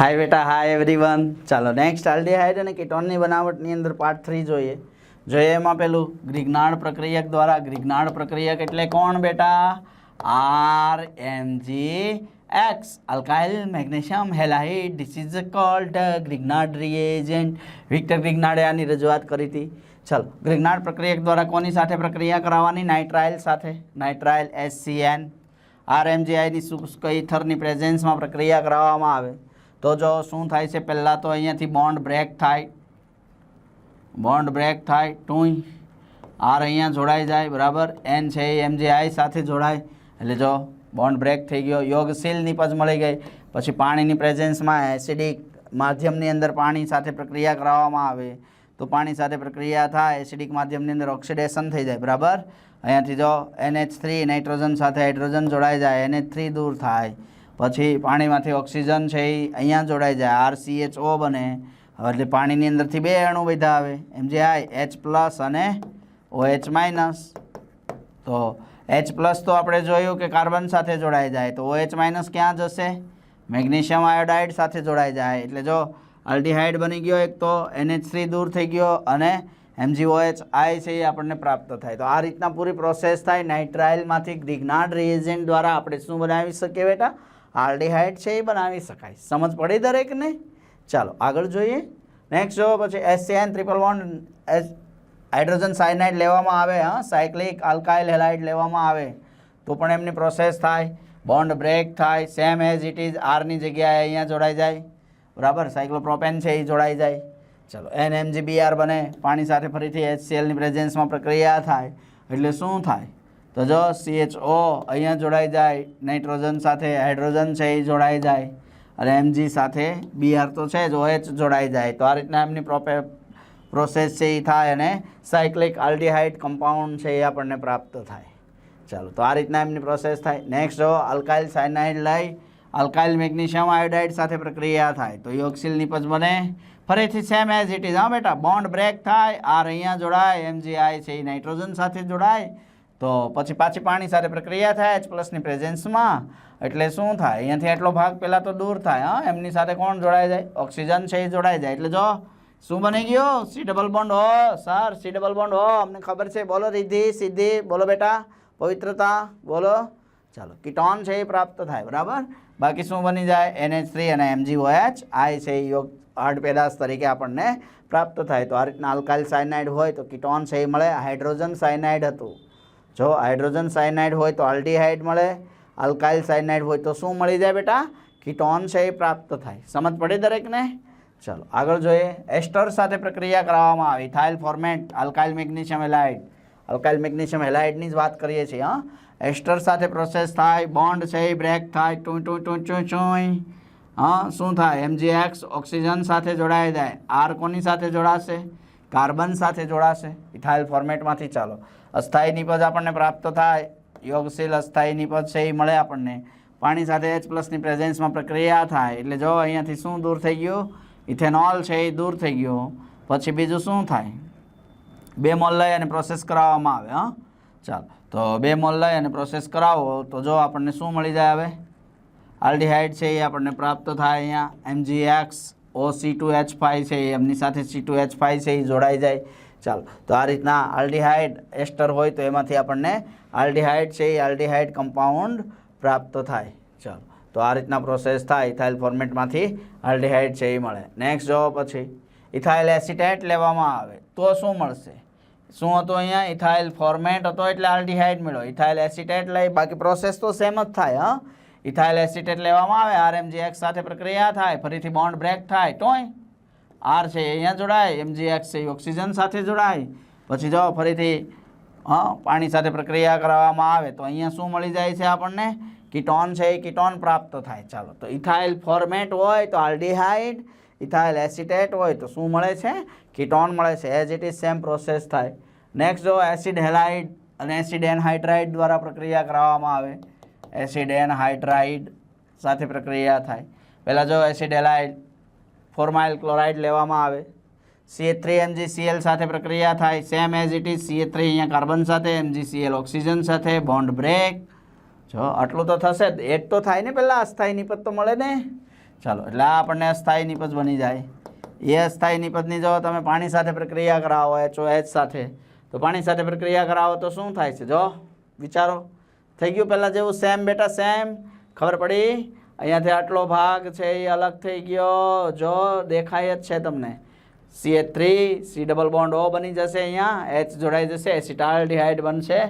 હાય બેટા hi everyone ચાલો next aldehyde અને કેટોનની બનાવટની અંદર પાર્ટ થ્રી જોઈએ. જોઈએ એમાં પેલું ગ્રિગ્નાર્ડ પ્રક્રિયક દ્વારા. ગ્રિગ્નાર્ડ પ્રક્રિયક એટલે કોણ બેટા? R M G X alkyl magnesium halide this is called Grignard reagent Victor ગ્રિગ્નાર્ડે આની રજૂઆત કરી હતી. ચાલો ગ્રિગ્નાર્ડ પ્રક્રિયક દ્વારા કોની સાથે પ્રક્રિયા કરાવવાની? નાઇટ્રાઇલ સાથે. નાઇટ્રાઇલ એસસીએન આરએમજીઆઈની શુષ્ક થરની પ્રેઝન્સમાં પ્રક્રિયા કરાવવામાં આવે. તો જો શું થાય છે, પહેલાં તો અહીંયાથી બોન્ડ બ્રેક થાય. બોન્ડ બ્રેક થાય, ટુંય. આર અહીંયા જોડાઈ જાય, બરાબર? એન છે એ એમજીઆઈ સાથે જોડાય. એટલે જો બોન્ડ બ્રેક થઈ ગયો યોગશીલ નિપજ મળી ગઈ. પછી પાણીની પ્રેઝન્સમાં એસિડિક માધ્યમની અંદર પાણી સાથે પ્રક્રિયા કરાવવામાં આવે. તો પાણી સાથે પ્રક્રિયા થાય એસિડિક માધ્યમની અંદર ઓક્સિડેશન થઈ જાય, બરાબર? અહીંયાથી જો એનએચ થ્રી નાઇટ્રોજન સાથે હાઇડ્રોજન જોડાઈ જાય એનએચ થ્રી દૂર થાય. પછી પાણીમાંથી ઓક્સિજન છે એ અહીંયા જોડાઈ જાય આરસીએચઓ બને. હવે એટલે પાણીની અંદરથી બે અણુ બધા આવે, એમ જે આઈ એચ પ્લસ અને ઓ એચ માઇનસ તો એચ પ્લસ તો આપણે જોયું કે કાર્બન સાથે જોડાઈ જાય, તો ઓ એચ માઇનસ ક્યાં જશે? મેગ્નેશિયમ આયોડાઇડ સાથે જોડાઈ જાય. એટલે જો અલ્ડીહાઇડ બની ગયો એક તો એનએચ થ્રી દૂર થઈ ગયો અને એમજીઓએચ આઈ છે એ આપણને પ્રાપ્ત થાય. તો આ રીતના પૂરી પ્રોસેસ થાય. નાઇટ્રાઇલમાંથી ગ્રિગ્નાર્ડ રિએજન્ટ દ્વારા આપણે શું બનાવી શકીએ બેટા? આલ્ડીહાઇડ છે એ બનાવી શકાય. સમજ પડી દરેકને? ચાલો, આગળ જોઈએ. નેક્સ્ટ જો પછી SCN triple bond S hydrogen cyanide લેવામાં આવે, હા? સાયક્લિક આલ્કાઇલ હેલાઇડ લેવામાં આવે. તો પણ એમની પ્રોસેસ થાય. બોન્ડ બ્રેક થાય. સેમ એઝ ઇટ ઇઝ આરની જગ્યાએ અહીંયા જોડાઈ જાય. બરાબર? સાયક્લોપ્રોપેન છે એ જોડાઈ જાય. ચલો એન એમજીબીઆર બને. પાણી સાથે ફરીથી એચસીએલની પ્રેઝન્સમાં પ્રક્રિયા થાય. એટલે શું થાય? તો જો સીએચઓ અહીંયા જોડાઈ જાય, નાઇટ્રોજન સાથે હાઇડ્રોજન છે એ જોડાઈ જાય, અને એમજી સાથે બીઆર તો છે જ ઓએચ જોડાઈ જાય. તો આ રીતના એમની પ્રોપે, પ્રોસેસ છે એ થાય અને સાયક્લિક આલ્ડીહાઇડ કમ્પાઉન્ડ છે એ આપણને પ્રાપ્ત થાય. ચાલો, તો આ રીતના એમની પ્રોસેસ થાય. નેક્સ્ટ જો અલ્કાઇલ સાયનાઇડ લઈ અલ્કાઇલ મેગ્નેશિયમ આયોડાઇડ સાથે પ્રક્રિયા થાય. તો યોક્સિલ નિપજ બને. ફરીથી સેમ એઝ ઇટ ઇઝ હા બેટા બોન્ડ બ્રેક થાય. આર અહીંયા જોડાય એમજીઆઈ છે એ નાઇટ્રોજન સાથે જોડાય. તો પછી પાછી પાણી સાથે પ્રક્રિયા થાય એચ પ્લસની પ્રેઝન્સમાં. એટલે શું થાય? અહીંયાથી એટલો ભાગ પહેલાં તો દૂર થાય, હા? એમની સાથે કોણ જોડાઈ જાય? ઓક્સિજન છે એ જોડાઈ જાય. એટલે જો, શું બની ગયો? સી ડબલ બોન્ડ હો, સર, સી ડબલ બોન્ડ હો. અમને ખબર છે. બોલો રિદ્ધિ, સિદ્ધિ. બોલો બેટા, પવિત્રતા. બોલો. ચાલો, કિટોન છે એ પ્રાપ્ત થાય, બરાબર? બાકી શું બની જાય? એનએચ થ્રી અને એમજીઓએચ આઈ છે યોગ હાર્ડ પેદાશ તરીકે આપણને પ્રાપ્ત થાય. તો આ રીતના અલ્કાઇલ સાયનાઇડ હોય તો કીટોન છે એ મળે. હાઇડ્રોજન સાયનાઇડ હતું. જો હાઇડ્રોજન સાયનાઇડ હોય તો આલ્ડીહાઇડ મળે અલ્કાઇલ સાયનાઇડ હોય તો શું મળી જાય બેટા? કીટોન છે એ પ્રાપ્ત થાય. સમજ પડી દરેકને? ચાલો, આગળ જોઈએ. એસ્ટર સાથે પ્રક્રિયા કરાવવામાં આવી. થાઇલ formate alkyl magnesium halide alkyl magnesium હેલાઇડની જ વાત કરીએ છીએ, હા. એસ્ટર સાથે પ્રોસેસ થાય, બોન્ડ છે એ બ્રેક થાય, ટું ટું ટું ચું ચું હા, શું થાય? એમજીએક્સ ઓક્સિજન સાથે જોડાઈ જાય. આર કોની સાથે જોડાશે? કાર્બન સાથે જોડાશે. ઇથાઇલ ફોર્મેટમાંથી ચાલો. અસ્થાયી નિપજ આપણને પ્રાપ્ત થાય. યોગશીલ અસ્થાયી નિપજ છે એ મળે આપણને. પાણી સાથે એચ પ્લસની પ્રેઝન્સમાં પ્રક્રિયા થાય. એટલે જો અહીંયાથી શું દૂર થઈ ગયું? ઇથેનોલ છે એ દૂર થઈ ગયું. પછી બીજું શું થાય? બે મોલ લઈ અને પ્રોસેસ કરાવવામાં આવે, હા? ચાલો. તો બે મોલ લઈ અને પ્રોસેસ કરાવો, તો જો આપણને શું મળી જાય હવે? આલ્ડીહાઇડ છે એ આપણને પ્રાપ્ત થાય અહીંયા. MGX O C two H five છે એમની સાથે સી ટુ એચ ફાઇવ છે એ જોડાઈ જાય. ચાલો, તો આ રીતના આલ્ડીહાઇડ એસ્ટર હોય તો એમાંથી આપણને આલ્ડીહાઇડ છે, એ આલ્ડીહાઇડ કમ્પાઉન્ડ પ્રાપ્ત થાય. ચાલો, તો આ રીતના પ્રોસેસ થાય, ઇથાઇલ ફોર્મેટમાંથી આલ્ડીહાઇડ છે એ મળે. નેક્સ્ટ જો પછી, ઇથાઇલ એસિટેટ લેવામાં આવે, તો શું મળશે? શું હતું અહીંયા? ઇથાઇલ ફોર્મેટ હતો એટલે આલ્ડીહાઇડ મળ્યો. ઇથાઇલ એસિટેટ લઈ, બાકી પ્રોસેસ તો સેમ જ થાય, હા? ઇથાઇલ એસિટેટ લેવામાં આવે આરએમજીએક્સ સાથે પ્રક્રિયા થાય, ફરીથી બોન્ડ બ્રેક થાય, તોય આર છે અહીંયા જોડાય એમજીએક્સ છે ઓક્સિજન સાથે જોડાય. પછી જો ફરીથી, હા, પાણી સાથે પ્રક્રિયા કરવામાં આવે તો અહીંયા શું મળી જાય છે આપણને? કીટોન છે એ કીટોન પ્રાપ્ત થાય. ચાલો, તો ઇથાઇલ ફોર્મેટ હોય તો આલ્ડીહાઇડ, ઇથાઇલ એસિટેટ હોય તો શું મળે છે? કીટોન મળે છે. As it is same process થાય. નેક્સ્ટ જો એસિડ હેલાઇડ અને એસિડ એનહાઇડ્રાઇડ દ્વારા પ્રક્રિયા કરાવવામાં આવે, એસિડ એનહાઇડ્રાઇડ સાથે પ્રક્રિયા થાય. પહેલાં જો એસિડ હેલાઇડ ફોર્માઇલ ક્લોરાઇડ લેવામાં આવે. સીએ થ્રી એમજી સીએલ સાથે પ્રક્રિયા થાય. Same as it is CA three અહીંયા કાર્બન સાથે એમજીસીએલ ઓક્સિજન સાથે બોન્ડ બ્રેક જો, આટલું તો થશે જ. એડ તો થાય ને પહેલાં અસ્થાયી નિપજ તો મળે ને? ચાલો, એટલે આ આપણને અસ્થાયી નિપજ બની જાય. એ અસ્થાયી નિપજની જો તમે પાણી સાથે પ્રક્રિયા કરાવો એચઓ એચ સાથે, તો પાણી સાથે પ્રક્રિયા કરાવો તો શું થાય છે? જો, વિચારો. થઈ ગયું પહેલાં જેવું? સેમ બેટા સેમ ખબર પડી? અહીંયાથી આટલો ભાગ છે એ અલગ થઈ ગયો. જો દેખાય જ છે તમને. C H three C double bond O બની જશે અહીંયા. એચ જોડાઈ જશે. એસિટાલ્ડિહાઇડ બનશે.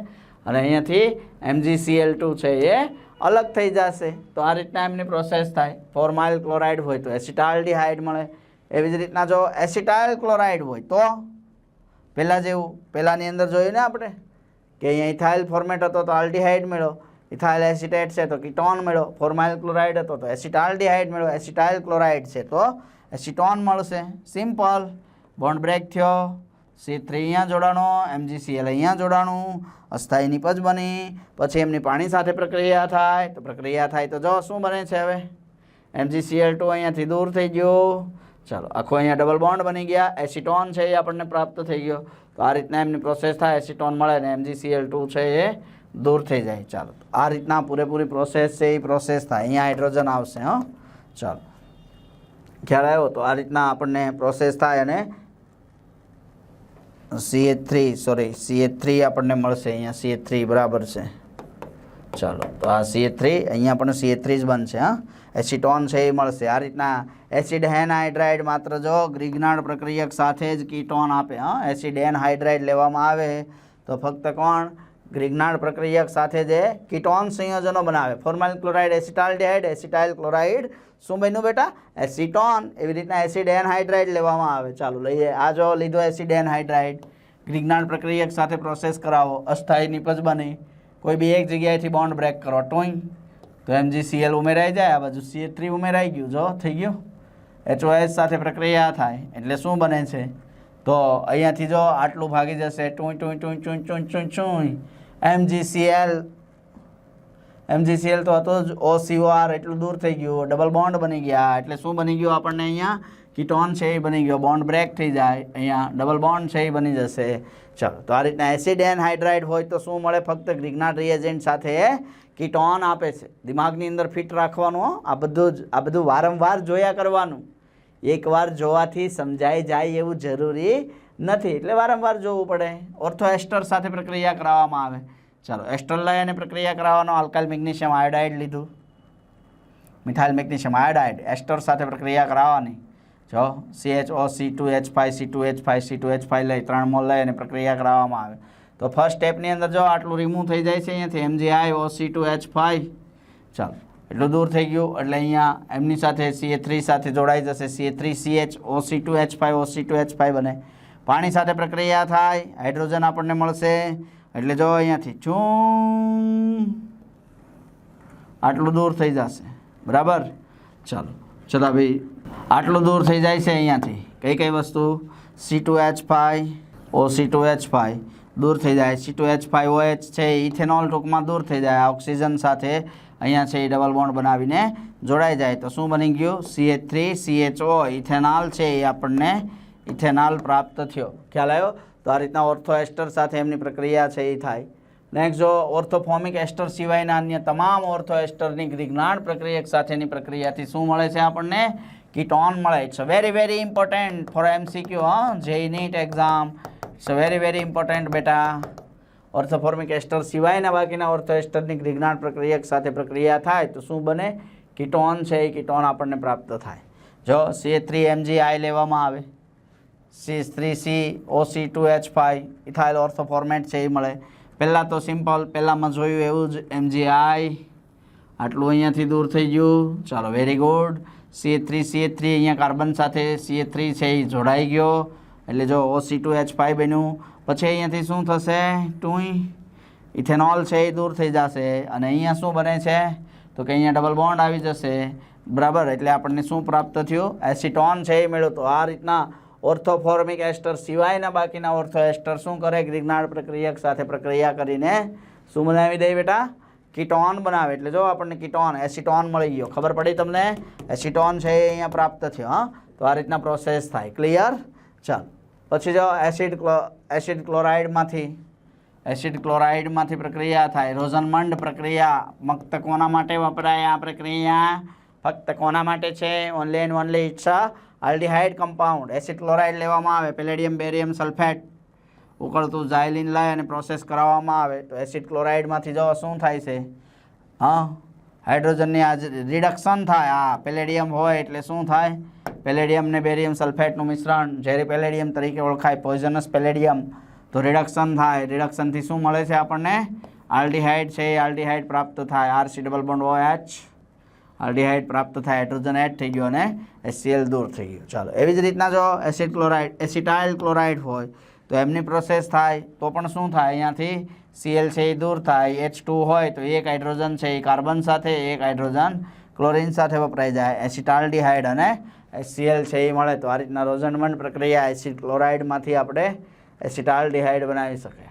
અને અહીંયાથી એમજીસીએલ ટુ છે એ અલગ થઈ જશે. તો આ રીતના એમની પ્રોસેસ થાય. ફોર્માઇલ ક્લોરાઇડ હોય તો એસિટાલ્ડિહાઇડ મળે. એવી જ રીતના જો એસિટાઇલ ક્લોરાઇડ હોય તો પહેલાં જેવું. પહેલાંની અંદર જોયું ને આપણે? કે અહીંયા ઇથાઇલ ફોર્મેટ હતો તો આલ્ડિહાઇડ મેળો ઇથાઇલ એસિટેટ છે તો કીટોન મેળો ફોર્માઇલ ક્લોરાઇડ હતો તો એસિટાલ્ડિહાઇડ મેળો એસિટાઇલ ક્લોરાઇડ છે તો એસિટોન મળશે. સિમ્પલ. બોન્ડ બ્રેક થયો. સી થ્રી અહીંયા જોડાણો એમજીસીએલ અહીંયા જોડાણું, અસ્થાયી નિપજ બની, પછી એમની પાણી સાથે પ્રક્રિયા થાય, તો પ્રક્રિયા થાય તો જો શું બને છે હવે? એમજીસીએલ ટુ અહીંયાથી દૂર થઈ ગયો. ચાલો, આખો અહીંયા ડબલ બોન્ડ બની ગયા. એસિટોન છે એ આપણને પ્રાપ્ત થઈ ગયો. તો આ રીતના એમની પ્રોસેસ થાય, એસિટોન મળે ને એમજીસીએલ ટુ છે એ દૂર થઈ જાય. ચાલો. આ રીતના પૂરેપૂરી પ્રોસેસ છે, એ પ્રોસેસ થાય. અહીંયા હાઇડ્રોજન આવશે, હં. ચાલો. ખ્યાલ આવ્યો? તો આ રીતના આપણને પ્રોસેસ થાય અને C H three sorry C H three આપણને મળશે. અહીંયા સી એચ થ્રી બરાબર છે. ચાલો. તો આ સી એચ થ્રી અહીંયા પણ સી એચ થ્રી જ બનશે, હા. એસિટોન છે, એ મળશે. આ રીતના એસિડ હેનહાઇડ્રાઇડ માત્ર જો ગ્રિગ્નાર્ડ પ્રક્રિયક સાથે જ કીટોન આપે, હા. એસિડ એનહાઇડ્રાઇડ લેવામાં આવે, તો ફક્ત કોણ? ગ્રિગ્નાર્ડ પ્રક્રિયક સાથે જે કીટોન સંયોજનો બનાવે. Formyl chloride acetaldehyde, acetyl chloride. શું બન્યું બેટા? એસિટોન. એવી રીતના એસિડ એનહાઇડ્રાઇડ લેવામાં આવે. ચાલો લઈએ. આ જો લીધો એસિડ એનહાઇડ્રાઇડ. ગ્રિગ્નાર્ડ પ્રક્રિયક સાથે પ્રોસેસ કરાવો. અસ્થાયી નિપજ બની. કોઈ બી એક જગ્યાએથી બોન્ડ બ્રેક કરો. ટોઈંગ. તો એમજીસીએલ ઉમેરાઈ જાય. આ બાજુ સી થ્રી ઉમેરાઈ ગયું. જો, થઈ ગયું? એચઓએસ સાથે પ્રક્રિયા થાય. એટલે શું બને છે? તો અહીંયાથી જો આટલું ભાગી જશે. ટુઈ, ટૂંઈ, ટુઈ ટુઈ ટુઈ ટુઈ. એમજીસીએલ એમજીસીએલ તો હતો જ ઓસીઓઆર એટલું દૂર થઈ ગયું. ડબલ બોન્ડ બની ગયા. એટલે શું બની ગયું આપણને અહીંયા? કીટોન છે એ બની ગયો. બોન્ડ બ્રેક થઈ જાય. અહીંયા ડબલ બોન્ડ છે એ બની જશે. ચાલો, તો આ રીતના એસિડ એનહાઇડ્રાઇડ હોય તો શું મળે? ફક્ત ગ્રિગ્નાટ રિએજન્ટ સાથે કીટોન આપે છે. દિમાગની અંદર ફિટ રાખવાનું આ બધું જ, આ બધું વારંવાર જોયા કરવાનું. એકવાર જોવાથી સમજાઈ જાય એવું જરૂરી નથી. એટલે વારંવાર જોવું પડે. ઓર્થો એસ્ટર સાથે પ્રક્રિયા કરાવવામાં આવે. ચાલો, એસ્ટર લઈ અને પ્રક્રિયા કરાવવાનો. આલ્કાઇલ મેગ્નેશિયમ આયોડાઇડ લીધું. Methyl magnesium iodide. એસ્ટર સાથે પ્રક્રિયા કરાવવાની. જો C H O C two H five C two H five C two H five લઈ, ત્રણ મોલ લઈ અને પ્રક્રિયા કરાવવામાં આવે. તો ફર્સ્ટ સ્ટેપની અંદર જો આટલું રિમૂવ થઈ જાય છે અહીંયાથી MGI O C two H five ચાલો, એટલું દૂર થઈ ગયું. એટલે અહીંયા એમની સાથે સી એ થ્રી સાથે જોડાઈ જશે. C A three C H O C two H five O C two H five બને પાણી સાથે પ્રક્રિયા થાય, હાઇડ્રોજન આપણને મળશે. એટલે જો અહીંયાથી ચૂં આટલું દૂર થઈ જશે. બરાબર? ચાલો. ચલો ભાઈ, આટલું દૂર થઈ જાય છે અહીંયાથી. કઈ કઈ વસ્તુ? C two H five O C two H five દૂર થઈ જાય. C two H O H છે ઇથેનોલ ટૂંકમાં દૂર થઈ જાય. ઓક્સિજન સાથે અહીંયા છે, એ ડબલ બોન્ડ બનાવીને જોડાઈ જાય. તો શું બની ગયું? C H three C H O ethanol છે, એ આપણને ઇથેનોલ પ્રાપ્ત થયો. ખ્યાલ આવ્યો? તો આ રીતના ઓર્થો એસ્ટર સાથે એમની પ્રક્રિયા છે એ થાય. નેક્સ્ટ જો ઓર્થોફોમિક એસ્ટર સિવાયના અન્ય તમામ ઓર્થો એસ્ટરની ગ્રિગ્નાડ પ્રક્રિયક સાથેની પ્રક્રિયાથી શું મળે છે આપણને? કીટોન મળે. It's very very important for MCQ હા. જે NEET exam it's very very important બેટા. ઓર્થોફોર્મિક એસ્ટર સિવાયના બાકીના ઓર્થો એસ્ટરની ગ્રિગ્નાડ પ્રક્રિયક સાથે પ્રક્રિયા થાય, તો શું બને? કીટોન છે એ કીટોન આપણને પ્રાપ્ત થાય. જો સી થ્રી એમજી આઈ લેવામાં આવે C three C O C two H five ethyl ortho formate છે એ મળે. પહેલાં તો સિમ્પલ પહેલાંમાં જોયું એવું જ એમજીઆઈ આટલું અહીંયાથી દૂર થઈ ગયું. ચાલો very good C three C three અહીંયા કાર્બન સાથે સી થ્રી છે એ જોડાઈ ગયો. એટલે જો O C two H five બન્યું, પછી અહીંયાથી શું થશે? ટુઈ. ઇથેનોલ છે એ દૂર થઈ જશે. અને અહીંયા શું બને છે? તો કે અહીંયા ડબલ બોન્ડ આવી જશે. બરાબર? એટલે આપણને શું પ્રાપ્ત થયું? એસિટોન છે એ મેળવ્યું. તો આ રીતના ઓર્થોફોર્મિક એસ્ટર સિવાયના બાકીના ઓર્થો એસ્ટર શું કરે? ગ્રિગ્નાડ પ્રક્રિયક સાથે પ્રક્રિયા કરીને શું બનાવી દે બેટા? કીટોન બનાવે. એટલે જો આપણને કીટોન, એસિટોન મળી ગયો. ખબર પડી તમને? એસિટોન છે એ અહીંયા પ્રાપ્ત થયો, હા? તો આ રીતના પ્રોસેસ થાય. ક્લિયર ચાલ. પછી જો એસિડ એસિડ ક્લોરાઇડમાંથી એસિડ ક્લોરાઇડમાંથી પ્રક્રિયા થાય. રોઝનમંડ પ્રક્રિયા. ફક્ત કોના માટે વપરાય આ પ્રક્રિયા? ફક્ત કોના માટે છે? Only and only it's aldehyde compound, acid chloride લેવામાં આવે, પેલેડિયમ, બેરિયમ સલ્ફેટ ઉકળતું ઝાયલિન લઈ અને પ્રોસેસ કરાવવામાં આવે, તો એસિડ ક્લોરાઇડમાંથી જો શું થાય છે? હા? હાઇડ્રોજનની આ રિડક્શન થાય, હા, પેલેડિયમ હોય એટલે શું થાય? પેલેડિયમ ને બેરિયમ સલ્ફેટનું મિશ્રણ, ઝેરી પેલેડિયમ તરીકે ઓળખાય, પોઈઝનસ પેલેડિયમ. તો રિડક્શન થાય, રિડક્શનથી શું મળે છે આપણને? આલ્ડીહાઇડ છે, એ આલ્ડીહાઇડ પ્રાપ્ત થાય, આરસી ડબલ બોન્ડ હોય એચ આલ્ડીહાઇડ પ્રાપ્ત થાય, હાઇડ્રોજન એડ થઈ ગયો અને એસસીએલ દૂર થઈ ગયું. ચાલો, એવી જ રીતના જો એસિડ ક્લોરાઇડ, એસિટાઇલ ક્લોરાઇડ હોય, તો એમની પ્રોસેસ થાય, તો પણ શું થાય? અહીંયાથી સીએલ છે એ દૂર થાય એચ હોય તો એક હાઇડ્રોજન છે એ કાર્બન સાથે, એક હાઇડ્રોજન ક્લોરિન સાથે વપરાઈ જાય. એસિટાલ્ડીહાઇડ અને એસસીએલ છે એ મળે તો આ રીતના રોઝનમંડ પ્રક્રિયા એસિડ ક્લોરાઇડમાંથી આપણે એસિટાલ્ડીહાઇડ બનાવી શકે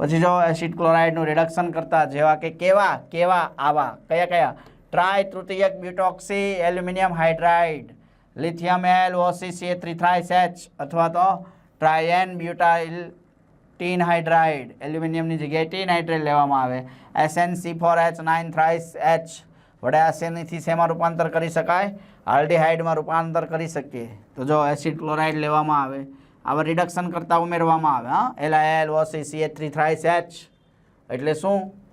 પછી જો એસિડ ક્લોરાઇડનું રિડક્શન કરતા જેવા કે કેવા કેવા, આવા, કયા કયા? Tri તૃતીયક butoxy, aluminium hydride, lithium L, OCC three thrice H, અથવા તો tri n butyl tin hydride. એલ્યુમિનિયમની જગ્યાએ ટીન હાઇડ્રેટ લેવામાં આવે. SN C four H, nine thrice H. વડે એસએનથી શેમાં રૂપાંતર કરી શકાય? આલ્ડીહાઇડમાં રૂપાંતર કરી શકીએ. તો જો એસિડ ક્લોરાઇડ લેવામાં આવે. આવા રિડક્શન કરતાં ઉમેરવામાં આવે, હા? L O C three thrice H. એટલે શું?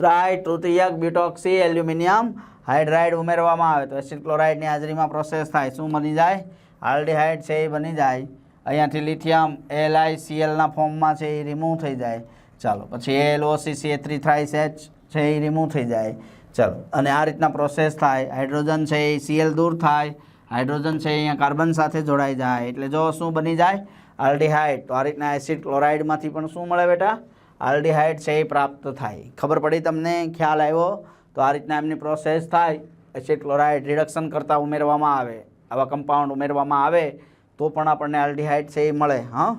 ટ્રાય તૃતીયક બ્યુટોક્સી એલ્યુમિનિયમ, હાઇડ્રાઇડ ઉમેરવામાં આવે તો એસિડ ક્લોરાઇડની હાજરીમાં પ્રોસેસ થાય. શું બની જાય? આલ્ડીહાઇડ છે એ બની જાય. અહીંયાથી લિથિયમ એલઆઈ સીએલના ફોર્મમાં છે એ રિમૂવ થઈ જાય. ચાલો, પછી L O three thrice H છે એ રિમૂવ થઈ જાય. ચાલો, અને આ રીતના પ્રોસેસ થાય. હાઇડ્રોજન છે એ સીએલ દૂર થાય. હાઇડ્રોજન છે અહીંયા કાર્બન સાથે જોડાઈ જાય. એટલે જો શું બની જાય? આલ્ડીહાઇડ. તો આ રીતના એસિડ ક્લોરાઇડમાંથી પણ શું મળે બેટા? આલ્ડીહાઇડ છે એ પ્રાપ્ત થાય. ખબર પડી તમને? ખ્યાલ આવ્યો? તો આ રીતના એમની પ્રોસેસ થાય. એસિડ ક્લોરાઇડ રિડક્શન કરતાં ઉમેરવામાં આવે. આવા કમ્પાઉન્ડ ઉમેરવામાં આવે, તો પણ આપણને આલ્ડીહાઇડ છે એ મળે. હા?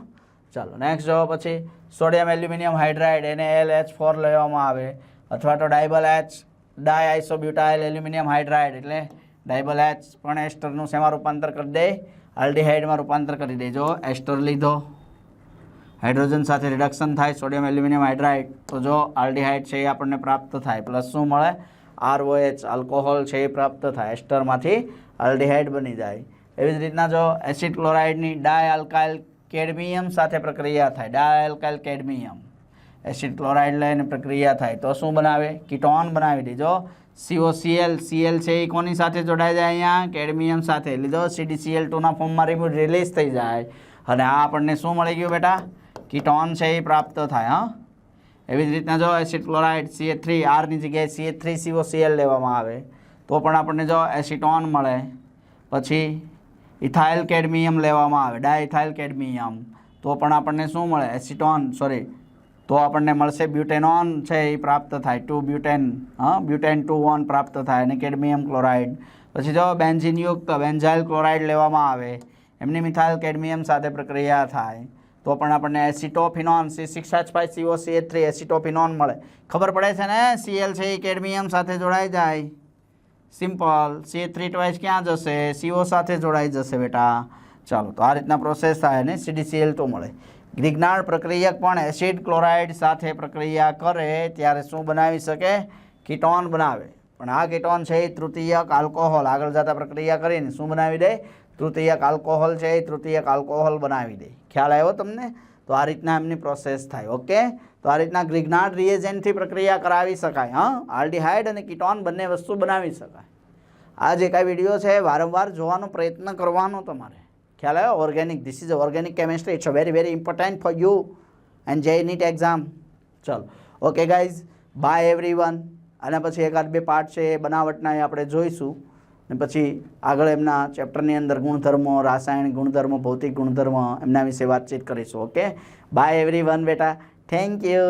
ચાલો નેક્સ્ટ જો પછી સોડિયમ એલ્યુમિનિયમ હાઇડ્રાઇડ એને એલ એચ ફોર લેવામાં આવે. અથવા તો DIBAL H di isobutyl aluminium hydride એટલે ડાયબલ એચ પણ એસ્ટરનું શેમાં રૂપાંતર કરી દે? આલ્ડીહાઇડમાં રૂપાંતર કરી દેજો. એસ્ટર લીધો. હાઇડ્રોજન સાથે રિડક્શન થાય સોડિયમ, એલ્યુમિનિયમ, હાઇડ્રાઇડ. તો જો આલ્ડીહાઇડ છે એ આપણને પ્રાપ્ત થાય, પ્લસ શું મળે? આરઓએચ, આલ્કોહોલ છે એ પ્રાપ્ત થાય, એસ્ટરમાંથી આલ્ડીહાઇડ બની જાય. એવી જ રીતના જો એસિડ ક્લોરાઇડની ડાય આલ્કાઇલ કેડમિયમ સાથે પ્રક્રિયા થાય di alkyl cadmium. Acid chloride લઈને પ્રક્રિયા થાય, તો શું બનાવે? કીટોન બનાવી દીધો સીઓ સીએલ છે એ કોની સાથે જોડાઈ જાય અહીંયા? કેડમિયમ સાથે. લીધો સીડીસીએલ ટુના ફોર્મમાં રિમૂવ રિલીઝ થઈ જાય. અને આ આપણને શું મળી ગયું બેટા? કીટોન છે એ પ્રાપ્ત થાય, હા. એવી જ રીતના જો એસિડ ક્લોરાઇડ સીએ થ્રી આરની જગ્યાએ સીએ થ્રી સીઓસીએલ લેવામાં આવે, તો પણ આપણને જો એસિટોન મળે. પછી ઇથાઇલ કેડમિયમ લેવામાં આવે ડાયઇથાઇલ કેડમિયમ, તો પણ આપણને શું મળે? એસિટોન સોરી તો આપણને મળશે બ્યુટેનોન છે એ પ્રાપ્ત થાય, ટુ બ્યુટેન, હા, બ્યુટેન ટુ વન પ્રાપ્ત થાય, અને કેડમિયમ ક્લોરાઇડ. પછી જો બેન્ઝિનયુક્ત, બેન્ઝાઇલ ક્લોરાઇડ લેવામાં આવે, એમની મિથાઇલ કેડમિયમ સાથે પ્રક્રિયા થાય. તો પણ આપણને acetophenone, C six H five CO C H three, acetophenone મળે. ખબર પડે છે ને? સીએલ છે એ કેડમિયમ સાથે જોડાઈ જાય. સિમ્પલ સી થ્રી ટ્વાઇસ ક્યાં જશે? સીઓ સાથે જોડાઈ જશે બેટા. ચાલો, તો આ રીતના પ્રોસેસ થાય અને સીડીસીએલ ટુ મળે. ગ્રિગ્નાળ પ્રક્રિયક પણ એસિડ ક્લોરાઇડ સાથે પ્રક્રિયા કરે ત્યારે શું બનાવી શકે? કીટોન બનાવે. પણ આ કીટોન છે એ તૃતીયક આલ્કોહોલ આગળ જતા પ્રક્રિયા કરીને શું બનાવી દે? તૃતીયક આલ્કોહોલ છે, એ તૃતીયક આલ્કોહોલ બનાવી દે. ખ્યાલ આવ્યો તમને? તો આ રીતના એમની પ્રોસેસ થાય, ઓકે? તો આ રીતના ગ્રિગ્નાટ રિએજન્ટથી પ્રક્રિયા કરાવી શકાય, હા? આલ્ડીહાઇડ અને કીટોન બંને વસ્તુ બનાવી શકાય. આ જે કાંઈ વીડિયો છે, વારંવાર જોવાનો પ્રયત્ન કરવાનો તમારે. ખ્યાલ આવ્યો? Organic this is organic chemistry it's very very important for you and જે નીટ એક્ઝામ ચલો. Okay guys bye everyone અને પછી એકાદ બે પાર્ટ છે, એ બનાવટના એ આપણે જોઈશું. ને પછી આગળ એમના ચેપ્ટરની અંદર ગુણધર્મો, રાસાયણિક ગુણધર્મો, ભૌતિક ગુણધર્મો, એમના વિશે વાતચીત કરીશું ઓકે બાય એવરી વન બેટા. Thank you